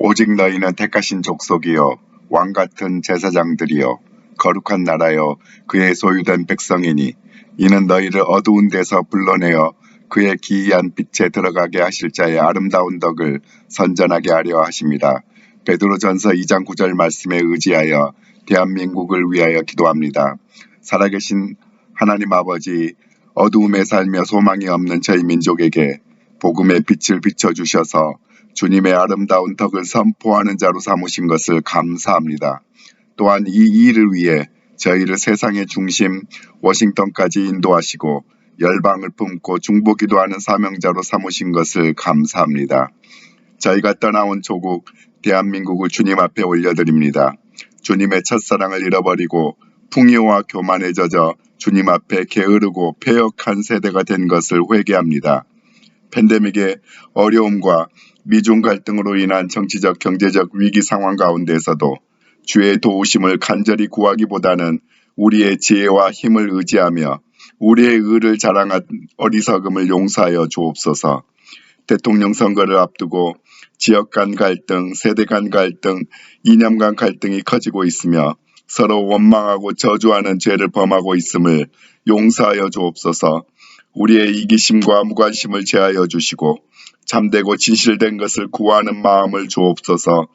오직 너희는 택하신 족속이요 왕 같은 제사장들이요 거룩한 나라요 그의 소유된 백성이니 이는 너희를 어두운 데서 불러내어 그의 기이한 빛에 들어가게 하실 자의 아름다운 덕을 선전하게 하려 하십니다. 베드로전서 2장 9절 말씀에 의지하여 대한민국을 위하여 기도합니다. 살아계신 하나님 아버지 어두움에 살며 소망이 없는 저희 민족에게 복음의 빛을 비춰 주셔서 주님의 아름다운 덕을 선포하는 자로 삼으신 것을 감사합니다. 또한 이 일을 위해 저희를 세상의 중심 워싱턴까지 인도하시고 열방을 품고 중보기도 하는 사명자로 삼으신 것을 감사합니다. 저희가 떠나온 조국 대한민국을 주님 앞에 올려드립니다. 주님의 첫사랑을 잃어버리고 풍요와 교만에 젖어 주님 앞에 게으르고 폐역한 세대가 된 것을 회개합니다. 팬데믹의 어려움과 미중 갈등으로 인한 정치적 경제적 위기 상황 가운데서도 주의 도우심을 간절히 구하기보다는 우리의 지혜와 힘을 의지하며 우리의 의를 자랑한 어리석음을 용서하여 주옵소서. 대통령 선거를 앞두고 지역 간 갈등, 세대 간 갈등, 이념 간 갈등이 커지고 있으며 서로 원망하고 저주하는 죄를 범하고 있음을 용서하여 주옵소서. 우리의 이기심과 무관심을 제하여 주시고 참되고 진실된 것을 구하는 마음을 주옵소서.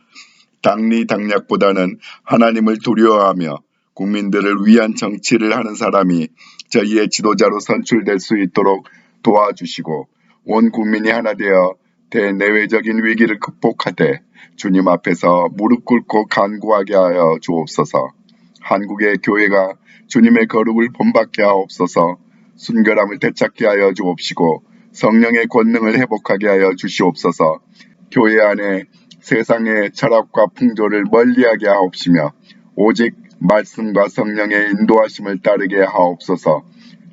당리 당략보다는 하나님을 두려워하며 국민들을 위한 정치를 하는 사람이 저희의 지도자로 선출될 수 있도록 도와주시고 온 국민이 하나 되어 대내외적인 위기를 극복하되 주님 앞에서 무릎 꿇고 간구하게 하여 주옵소서. 한국의 교회가 주님의 거룩을 본받게 하옵소서. 순결함을 되찾게 하여 주옵시고 성령의 권능을 회복하게 하여 주시옵소서. 교회 안에 세상의 철학과 풍조를 멀리하게 하옵시며 오직 말씀과 성령의 인도하심을 따르게 하옵소서.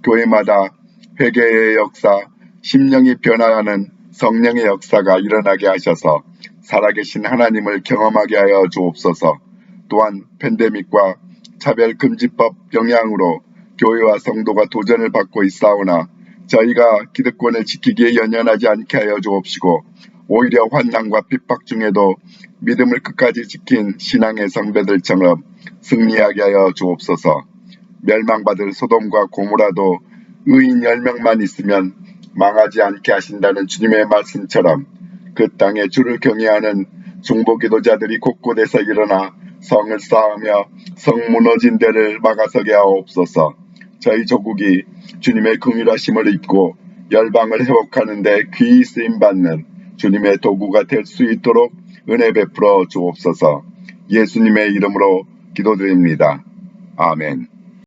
교회마다 회개의 역사, 심령이 변화하는 성령의 역사가 일어나게 하셔서 살아계신 하나님을 경험하게 하여 주옵소서. 또한 팬데믹과 차별금지법 영향으로 교회와 성도가 도전을 받고 있사오나 저희가 기득권을 지키기에 연연하지 않게 하여 주옵시고 오히려 환난과 핍박 중에도 믿음을 끝까지 지킨 신앙의 성배들처럼 승리하게 하여 주옵소서. 멸망받을 소돔과 고무라도 의인 10명만 있으면 망하지 않게 하신다는 주님의 말씀처럼 그 땅에 주를 경외하는 중보기도자들이 곳곳에서 일어나 성을 쌓으며 성 무너진 데를 막아서게 하옵소서. 저희 조국이 주님의 긍휼하심을 입고 열방을 회복하는 데 귀히 쓰임 받는 주님의 도구가 될 수 있도록 은혜 베풀어 주옵소서. 예수님의 이름으로 기도드립니다. 아멘.